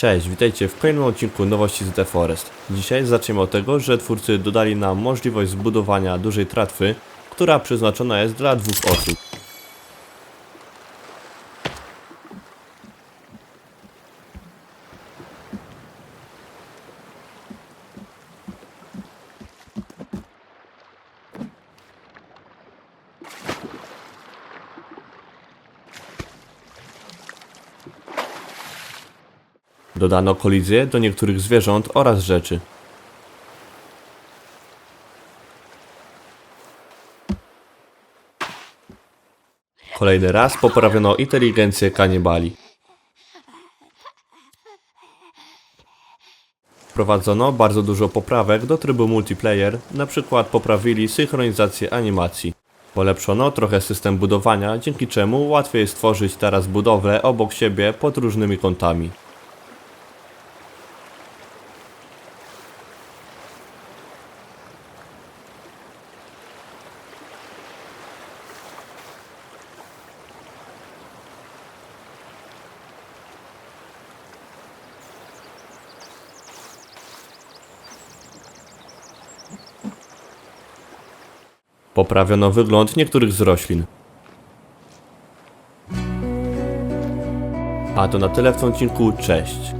Cześć, witajcie w kolejnym odcinku nowości z The Forest. Dzisiaj zaczniemy od tego, że twórcy dodali nam możliwość zbudowania dużej tratwy, która przeznaczona jest dla dwóch osób. Dodano kolizję do niektórych zwierząt oraz rzeczy. Kolejny raz poprawiono inteligencję kanibali. Wprowadzono bardzo dużo poprawek do trybu multiplayer, na przykład poprawili synchronizację animacji. Polepszono trochę system budowania, dzięki czemu łatwiej jest stworzyć teraz budowlę obok siebie pod różnymi kątami. Poprawiono wygląd niektórych z roślin. A to na tyle w tym odcinku, cześć.